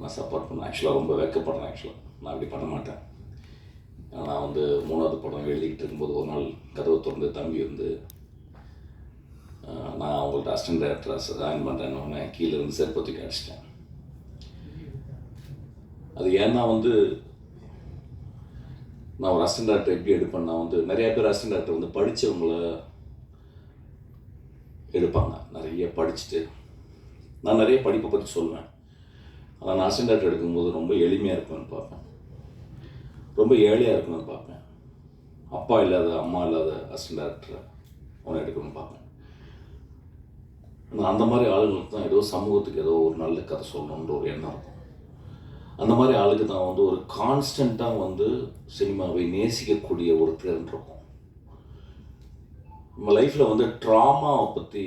நான் சப்போர்ட் பண்ணேன். ஆக்சுவலாக ரொம்ப வெக்கப்படுறேன் ஆக்சுவலாக நான் அப்படி பண்ண மாட்டேன். நான் வந்து மூணாவது படம் எழுதிக்கிட்டு இருக்கும்போது ஒரு நாள் கதவு திறந்து தம்பி வந்து நான் அவங்கள்ட்ட அசிஸ்டன்ட் டேரக்டராக ஜாயின் பண்ணுறேன்னு உடனே கீழே இருந்து செருப்பத்துக்கு அடிச்சிட்டேன். அது ஏன்னா வந்து நான் ஒரு அசிஸ்டன்ட் டேரக்டர் எப்படி எடுப்பேன்னா வந்து நிறையா பேர் அசிஸ்டன்ட் டேரக்டர் வந்து படித்தவங்கள எடுப்பாங்க. நிறைய படிச்சுட்டு நான் நிறைய படிப்பை பற்றி சொல்லுவேன் ஆனால் நான் அசிஸ்டன்ட் எடுக்கும்போது ரொம்ப எளிமையாக இருக்கும்னு பார்ப்பேன். ரொம்ப ஏழையாக இருக்கணும்னு பார்ப்பேன். அப்பா இல்லாத அம்மா இல்லாத அசிஸ்டன்ட் டேரக்டரை அவனை எடுக்கணும்னு பார்ப்பேன். நான் அந்த மாதிரி ஆளுங்களுக்கு தான் ஏதோ சமூகத்துக்கு ஏதோ ஒரு நல்ல கதை சொல்லணுன்ற ஒரு எண்ணம் இருக்கும். அந்த மாதிரி ஆளுக்கு தான் வந்து ஒரு கான்ஸ்டண்ட்டாக வந்து சினிமாவை நேசிக்கக்கூடிய ஒரு திறன் இருக்கும். நம்ம லைஃப்பில் வந்து ட்ராமாவை பற்றி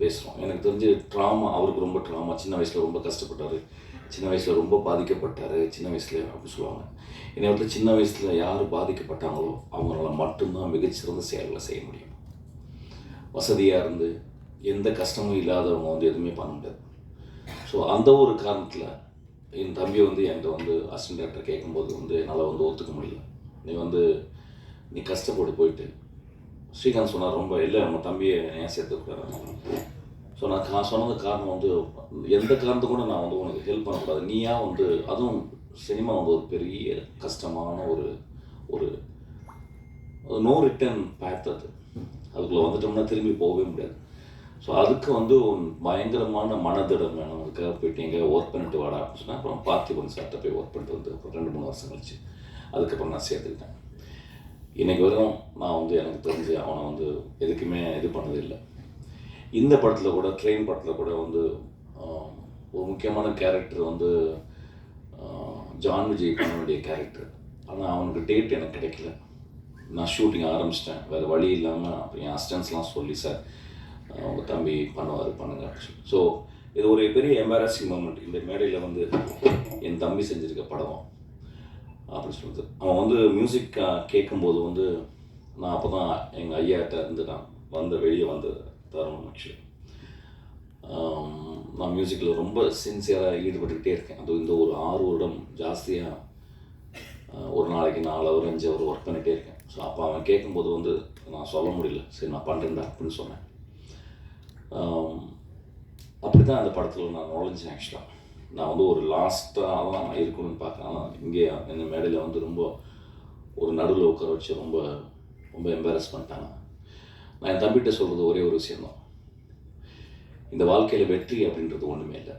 பேசுகிறோம் எனக்கு தெரிஞ்சு ட்ராமா அவருக்கு ரொம்ப ட்ராமா சின்ன வயசில் ரொம்ப கஷ்டப்பட்டார். சின்ன வயசில் ரொம்ப பாதிக்கப்பட்டார். சின்ன வயசில் அப்படின்னு சொல்லுவாங்க. என்னை விட்டு சின்ன வயசில் யார் பாதிக்கப்பட்டாங்களோ அவங்களால மட்டும்தான் மிகச்சிறந்த செயல்களை செய்ய முடியும். வசதியாக இருந்து எந்த கஷ்டமும் இல்லாதவங்க வந்து எதுவுமே பண்ண முடியாது. ஸோ அந்த ஒரு காரணத்தில் என் தம்பி வந்து என்கிட்ட வந்து அசிஸ்டன்ட் டேரக்டர் கேட்கும்போது வந்து என்னால் வந்து ஒத்துக்க முடியல. நீ வந்து நீ கஷ்டப்பட்டு போயிட்டு ஸ்ரீகாந்த் சொன்னார் ரொம்ப இல்லை நம்ம தம்பியை ஏன் சேர்த்துருக்காரு? ஸோ நான் கா சொன்னது காரணம் வந்து எந்த காரணத்தை கூட நான் வந்து உனக்கு ஹெல்ப் பண்ணக்கூடாது. நீயா வந்து அதுவும் சினிமா வந்து ஒரு பெரிய கஷ்டமான ஒரு ஒரு நோ ரிட்டர்ன் பேத் அது. அதுக்குள்ளே வந்துட்டோம்னா திரும்பி போகவே முடியாது. ஸோ அதுக்கு வந்து பயங்கரமான மனதிடம் வேணும். அதுக்காக போயிட்டு எங்கே ஒர்க் பண்ணிட்டு வாடா அப்படின்னு சொன்னால் அப்புறம் பார்த்திபன் சார்ட்ட போய் ஒர்க் பண்ணிட்டு வந்து அப்புறம் ரெண்டு மூணு வருஷம் கழிச்சு அதுக்கப்புறம் நான் சேர்த்துக்கிட்டேன். இன்னைக்கு வரைக்கும் நான் வந்து எனக்கு தெரிஞ்சு அவனை வந்து எதுக்குமே இது பண்ணதில்லை. இந்த படத்தில் கூட ட்ரெயின் படத்தில் கூட வந்து ஒரு முக்கியமான கேரக்டர் வந்து ஜான் விஜய் பண்ண வேண்டிய கேரக்டர் ஆனால் அவனுக்கு டேட் எனக்கு கிடைக்கல. நான் ஷூட்டிங் ஆரம்பிச்சிட்டேன். வேறு வழி இல்லாமல் அப்புறம் என் அசிஸ்டன்ஸ்லாம் சொல்லி சார் உங்கள் தம்பி பண்ணுவார் பண்ணுங்க. ஸோ இது ஒரு பெரிய எம்பாரசிங் மூமெண்ட் இந்த மேடையில் வந்து என் தம்பி செஞ்சுருக்க படம். அப்படின்னு சொல்லுது அவன் வந்து மியூசிக் கேட்கும்போது வந்து நான் அப்போ தான் எங்கள் ஐயாட்ட இருந்து நான் வந்த வெளியே வந்த தருணம் ஆக்சுவலி நான் மியூசிக்கில் ரொம்ப சின்சியராக ஈடுபட்டுக்கிட்டே இருக்கேன். அது இந்த ஒரு ஆறு வருடம் ஜாஸ்தியாக ஒரு நாளைக்கு நாலு அவர் அஞ்சு அவர் ஒர்க் பண்ணிகிட்டே இருக்கேன். ஸோ அப்போ அவன் கேட்கும்போது வந்து நான் சொல்ல முடியல. சரி நான் பண்ணுறேன்டா அப்படின்னு சொன்னேன். அப்படி தான் அந்த படத்தில் நான் நுழைஞ்சேன் ஆக்சுவலாக நான் வந்து ஒரு லாஸ்ட்டாக தான் இருக்கணும்னு பார்க்குறேன் ஆனால் இங்கே இந்த மேடையில் வந்து ரொம்ப ஒரு நடுவில் உட்கார வச்சு ரொம்ப ரொம்ப எம்பாரஸ் பண்ணிட்டாங்க. நான் என் தம்பிகிட்ட சொல்கிறது ஒரே ஒரு விஷயந்தான் இந்த வாழ்க்கையில் வெற்றி அப்படின்றது ஒன்றுமே இல்லை.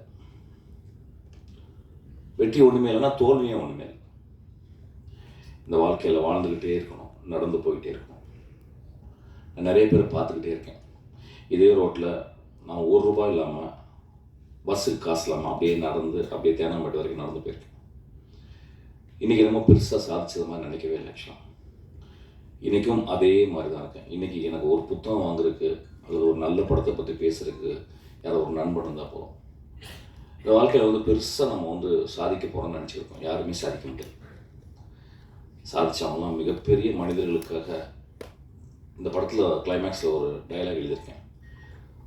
வெற்றி ஒன்றுமே இல்லைன்னா தோல்வியும் ஒன்றுமே இல்லை. இந்த வாழ்க்கையில் வாழ்ந்துக்கிட்டே இருக்கணும் நடந்து போயிட்டே இருக்கணும். நான் நிறைய பேர் பார்த்துக்கிட்டே இருக்கேன். இதே ரோட்டில் நான் ஒரு ரூபாய் இல்லாமல் பஸ்ஸுக்கு காசலாம் அப்படியே நடந்து அப்படியே தேனாம்பேட்டு வரைக்கும் நடந்து போயிருக்கேன் இன்றைக்கி நம்ம பெருசாக சாதிச்சது மாதிரி நினைக்கவே இல்லை ஆக்சுவலாக இன்றைக்கும் அதே மாதிரி தான் இருக்கேன் இன்றைக்கி எனக்கு ஒரு புத்தகம் வாங்குறதுக்கு அல்லது ஒரு நல்ல படத்தை பற்றி பேசுகிறதுக்கு யாரோ ஒரு நண்பன் இருந்தால் போதும். இந்த வாழ்க்கையில் வந்து பெருசாக நம்ம வந்து சாதிக்க போகிறோம்னு நினச்சிருக்கோம். யாருமே சாதிக்க முடியாது. சாதிச்சவங்களாம் மிகப்பெரிய மனிதர்களுக்காக இந்த படத்தில் கிளைமேக்ஸில் ஒரு டைலாக் எழுதியிருக்கேன்.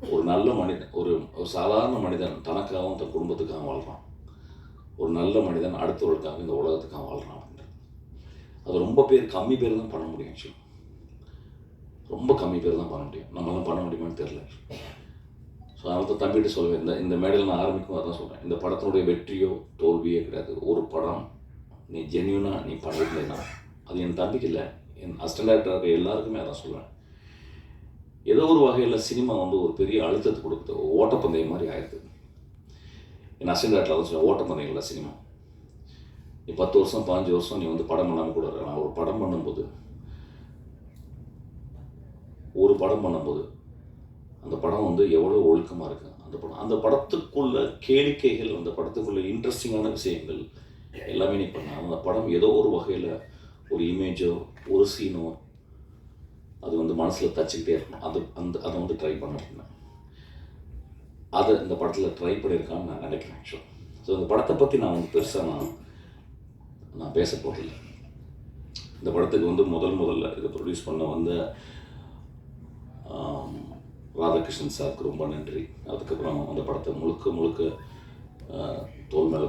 ஒரு நல்ல மனிதன் ஒரு ஒரு சாதாரண மனிதன் தனக்காகவும் தன் குடும்பத்துக்காக வாழ்கிறான் ஒரு நல்ல மனிதன் அடுத்தவர்களுக்காக இந்த உலகத்துக்காக வாழ்கிறான் அது ரொம்ப பேர் கம்மி பேர் தான் பண்ண முடியும் ஆக்சுவலி ரொம்ப கம்மி பேர் தான் பண்ண முடியும். நம்மளாம் பண்ண முடியுமான்னு தெரில ஸோ அதனால தான் தம்பிகிட்ட சொல்லுவேன் இந்த இந்த மேடையில் நான் ஆரம்பிக்கும் அதான் சொல்கிறேன் இந்த படத்தினுடைய வெற்றியோ தோல்வியோ கிடையாது. ஒரு படம் நீ ஜென்யூனாக நீ பண்ணியிருந்தேன்னா அது என் தம்பிக்கு இல்லை. என் அஸ்டன் டேரக்டர் எல்லாருக்குமே அதான் சொல்லுவேன். ஏதோ ஒரு வகையில் சினிமா வந்து ஒரு பெரிய அழுத்தத்தை கொடுக்குது. ஓட்டப்பந்தயம் மாதிரி ஆயிடுது. என் அசிஸ்டன்ட் வந்து சொன்ன ஓட்டப்பந்தயங்கள சினிமா. நீ பத்து வருஷம் பாஞ்சு வருஷம் நீ வந்து படம் பண்ணாமல் கூட நான் ஒரு படம் பண்ணும்போது ஒரு படம் பண்ணும்போது அந்த படம் வந்து எவ்வளோ ஒழுக்கமாக இருக்கு? அந்த படம் அந்த படத்துக்குள்ள கேளிக்கைகள் அந்த படத்துக்குள்ள இன்ட்ரெஸ்டிங்கான விஷயங்கள் எல்லாமே நீ பண்ண அந்த படம் ஏதோ ஒரு வகையில் ஒரு இமேஜோ ஒரு சீனோ அது வந்து மனசில் தச்சுக்கிட்டே இருக்கணும். அது அந்த அதை வந்து ட்ரை பண்ண அதை இந்த படத்தில் ட்ரை பண்ணியிருக்கான்னு நான் நினைக்கிறேன் ஆக்சுவலாக ஸோ இந்த படத்தை பற்றி நான் வந்து பெருசாக நான் நான் பேச போகிறேன் இந்த படத்துக்கு வந்து முதல் முதல்ல இதை ப்ரொடியூஸ் பண்ண வந்த ராதாகிருஷ்ணன் சாருக்கு ரொம்ப நன்றி. அதுக்கப்புறம் அந்த படத்தை முழுக்க முழுக்க தோல் மேலே